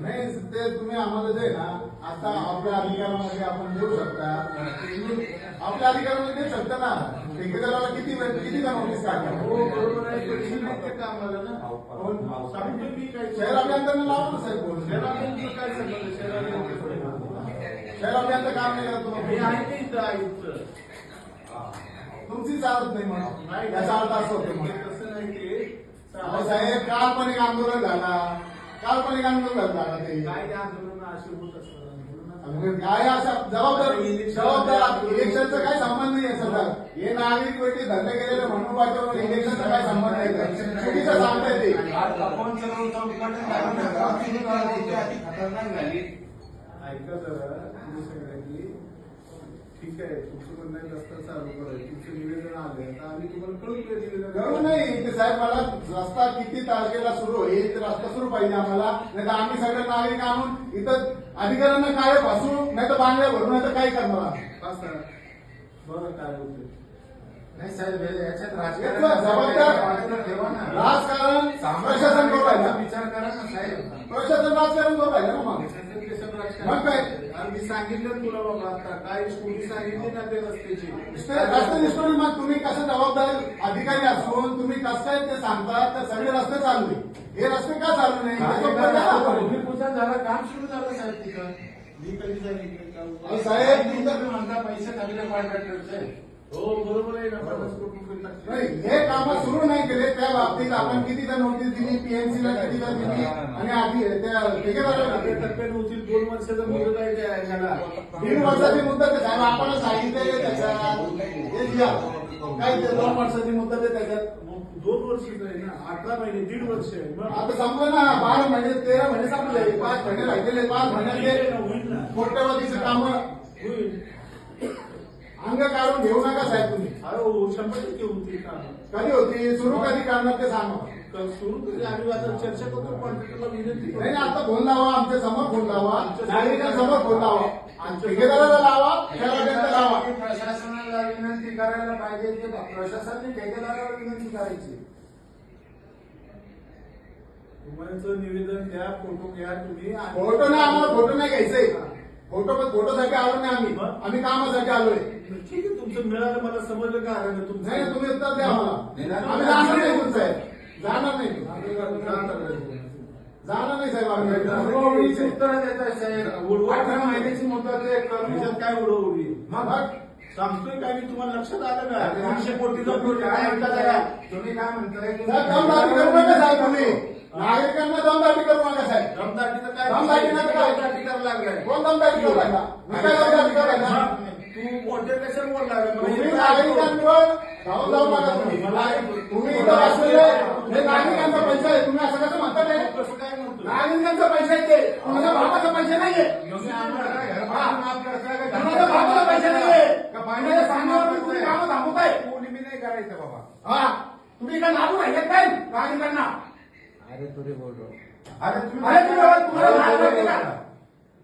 नाही ते तुम्ही आम्हाला जे ना आता आपल्या अधिकारामध्ये आपण देऊ शकता आपल्या अधिकारामध्ये देऊ शकता ना ठेकेदाराला किती वेळ का हो ही शहर अभियंत्यांना लावा ना साहेब. शहर संबंध शहर थोडी शहर अभियंता काम नाही करत मी तुम्हाला आयुक्त चालत नाही म्हणून अर्थ असं होतो ते अहो साहेब काल्पनिक आंदोलन झाला. काल्पनिक आंदोलन झाला ते. काय ते आंदोलन असे होत असतात काय अशा जबाबदार जबाबदार इलेक्शनचा काय संबंध नाही सध्या. हे नागरिक व्यक्ती धंदे केलेले म्हणून पाहिजे इलेक्शनचा काय संबंध नाही चुकीचं सांगताय ते. ऐका जरा तुम्ही सांगा की ठीक आहे तुमचं म्हणणं आहे रस्ता चालू करायचं तुमचं निवेदन आलं तर आम्ही तुम्हाला कळून करू नाही ते साहेब मला रस्ता किती तारखेला सुरू होईल ते रस्ता सुरू पाहिजे आम्हाला. नाही तर आम्ही सगळे नागरिक आणून इथं अधिकाऱ्यांना काय फसू नाही तर बांगड्या भरू नाही तर काय करणार आम्ही? असं बरं काय होतं नाही साहेब हे याच्यात राजकारण जबाबदार. ठेवा ना. राजकारण प्रशासन करू राहिलं. विचार करा ना साहेब. प्रशासन राजकारण करू राहिलं ना मग. राजकारण. मग काय? आणि मी सांगितलं तुला बाबा आता काय स्टोरी सांगितली ना ते रस्त्याची. रस्ते निष्ठोरी मग तुम्ही कसं जबाबदार अधिकारी असून तुम्ही कसं काय ते सांगतात तर सगळे रस्ते चालले हे रस्ते का चालू नाही. भूमिपूजन झालं काम सुरू झालं साहेब तिथं? मी कधी सांगितलं साहेब तुम्ही तुमचं म्हणता पैसे थकले कॉन्ट्रॅक्टरचे हो बरोबर आहे हे काम सुरू नाही केले. त्या बाबतीत आपण कितीदा नोटीस दिली पीएमसी ला कितीदा दिली आणि आधी त्या. टप्प्याने होतील दोन वर्षाचा मुदत आहे त्या ह्याला. दीड वर्षाची मुदत आहे साहेब आपण सांगितलेले त्याच्यात. हे लिहा. काय ते? दोन वर्षाची मुदत आहे त्याच्यात. दोन ना अठरा महिने दीड वर्ष आता संपलं ना बारा महिने तेरा महिने संपले पाच महिने राहिलेले पाच महिन्यात होईल ना कामं अंग काढून घेऊ नका साहेब तुम्ही. अरे हो शंभर टक्के होतील का कधी होती? सुरू कधी करणार ते सांगा. सुरू कधी? आम्ही आता चर्चा करतो कॉन्ट्रॅक्टरला विनंती नाही नाही, आता फोन लावा आमच्यासमोर फोन लावा. नागरिकांसमोर फोन लावा. ठेकेदाराला लावा ठेकेदाराला लावा. प्रशासनाला विनंती करायला पाहिजे की प्रशासनाने ठेकेदाराला विनंती करायची. निवेदन द्या फोटो घ्या तुम्ही आणि- फोटो नाही आम्हाला फोटो नाही घ्यायचंय. फोटो फोटोसाठी आलो नाही आम्ही. आम्ही कामासाठी आलोय. ठीक आहे तुमचं मिळालं मला समजलं का अरे तुमचं? नाही तुम्ही उत्तर द्या आम्हाला. आम्ही जाणार नाही साहेब जाणार नाही. जाणार नाही साहेब आम्ही. उत्तरं साहेब. अठरा महिन्याची मुदत आहे करून त्याच्यात काय उडवली? मग? सांगतोय काय मी तुम्हाला लक्षात आलं का? तीनशे कोटीचा काय जरा? तुम्ही काय म्हणताय? दमदाटी करू नका साहेब तुम्ही. नागरिकांना दमदाटी करू नका साहेब. दमदाटीचं काय? दमदाटी काय? लागलाय. कोण दमदाटी करू राहिला? मी काय दमदाटी करू राहिला तू मोठे कशाला बोलला रे? मला तुम्ही नागरिकांवर धावून जाऊ नका तुम्ही. तुम्ही इथं हे नागरिकांचा पैसा आहे. तुम्ही असं कसं म्हणता ते? कसं काय म्हणतो नागरिकांचा पैसा आहे. ते कुणाच्या भावाचा पैसे नाहीये. तुम्ही आम्हाला घरभाडं माफ करताय. का? कुणाच्या भावाचा पैसे नाहीये. का पाण्याच्या सांगण्यावरती तुम्ही कामं थांबवताय. कोणी नाही करायचं बाबा. हा. तुम्ही इकडे लागून राहिले काय नागरिकांना? अरे तुम्ही अरे तुम्ही तुम्हाला?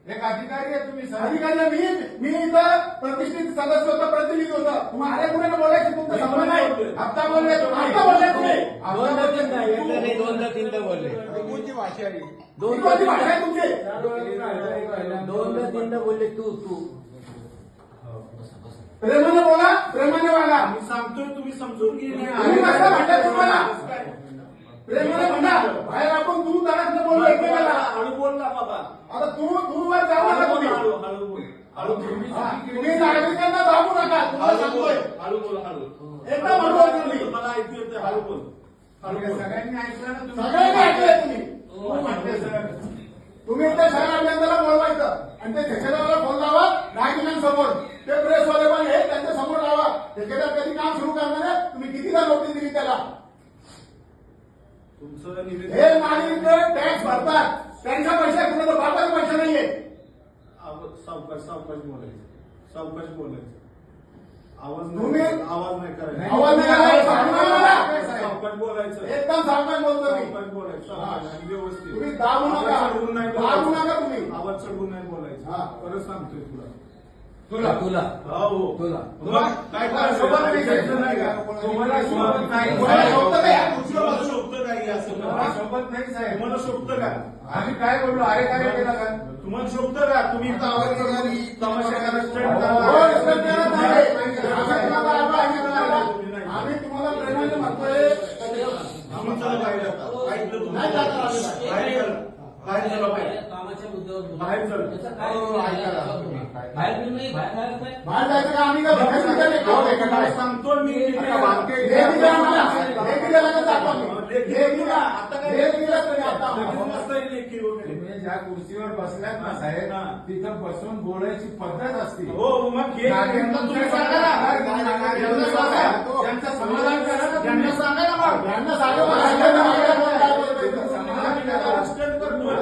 एक अधिकारी आहे तुम्ही अधिकारी आहे, मी. मी इथं प्रतिष्ठित सदस्य होतो प्रतिनिधी होतो. तुम्हाला अरे कुणाला बोलायची तुमचा संबंध नाही. हप्ता बोलले हप्ता बोलले तुम्ही दोनदा तीनदा एकदा नाही दोनदा तीनदा बोलले. कोणती भाषा आहे? ही कोणती भाषा आहे तुमची? दोनदा तीनदा बोलले तू तू. प्रेमाने बोला प्रेमाने वागा. मी सांगतोय तुम्ही समजून घे. तुम्ही कसं तुम्हाला? प्रेमाने म्हणा बाहेर आपण तू दारात बोलू एकमेकाला. हळू बोल ना बाबा. आता तू तू वर जाऊ नका तुम्ही. हळू हळू बोल. हळू बोल. हा, तुम्ही नागरिकांना दाबू नका तुम्हाला हळू बोल सांगतोय हळू बोल हळू. एकदम हळू बोल तुम्ही. मला ऐकू येते हळू बोल. हळू बोल. सगळ्यांनी ऐकलं ना तुम्ही? सगळ्यांनी ऐकलंय तुम्ही. हो, म्हटले सर तुम्ही त्या शहर अभियंत्याला बोलवायचं. आणि ते ठेकेदाराला फोन लावा नागरिकांसमोर ते प्रेसवाले पण आहे त्यांच्यासमोर लावा. ठेकेदार कधी काम सुरू करणार आहे? तुम्ही कितीदा नोटीस दिली त्याला? तुमचं हे नागरिक टॅक्स भरतात. त्यांचा पैसा कुणाचा बापाचा पैसा नाहीये. सावकाश सावकाश बोलायचं. सावकाश बोलायचं. आवाज तुम्ही- नाही आवाज नाही करायचा. आवाज नाही करायचा. सावकाश बोलायचं. एकदम सावकाश बोलतो मी. सावकाश बोलायचं. सावकाश आणि व्यवस्थित. तुम्ही दाबू नका. आवाज चढवून नाही दाबू बोलायचं. नका तुम्ही. आवाज चढवून नाही बोलायचं. हा. परत सांगतोय तुला. तुला. तुला. हो तुला. मग काय तुम्हाला सोबत नाही करायचं नाही का? तुम्हाला सोबत नाही. खुर्चीवर तुम्हाला शोभतं का आम्ही काय बोललो अरे काय केलं का तुम्हाला शोभतं का तुम्ही हो. आम्ही तुम्हाला प्रेमाने म्हणतोय बाहेर चला. कामाच्या मुद्द्यावर चल. हो, जायचं का आम्ही? सांगतो मी तुम्ही ज्या कुर्सीवर बसलात ना साहेब. तिथं बसून बोलायची पद्धत असते. हो मग हे यांना तुम्ही सांगा ना यांना सांगा त्यांचं समाधान करा ना त्यांना सांगा ना मग यांना सांगा मग सांगा ना आम्हाला कोण काय बोलतोय. समाधान करा. स्टंट करतोय.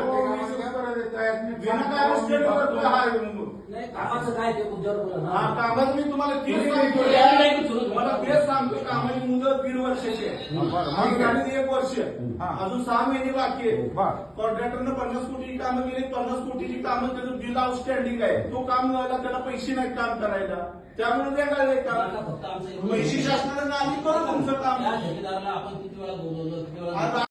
विनाकारण स्टंट करतोय हा म्हणून. नाही कामाचं काय ते मुद्द्यावर बोला हा. ना. मी तुम्हाला तेच तुम्ही सांगतो यायला नाही तुम्हाला तेच सांगतो कामाची मुदत दीड वर्षाची आहे गाडी एक वर्ष अजून सहा महिने बाकी आहे कॉन्ट्रॅक्टरनं पन्नास कोटीची कामं केली. पन्नास कोटीची कामं त्याचं बिल आउटस्टँडिंग आहे. तो काम मिळाला त्याला पैसे नाहीत काम करायला. त्यामुळे ते काय आता काम फक्त आमचं एक- पैसे शासनाने आली करू तुमचं काम ठेकेदाराला आपण किती वेळा बोलवलं किती वेळा आता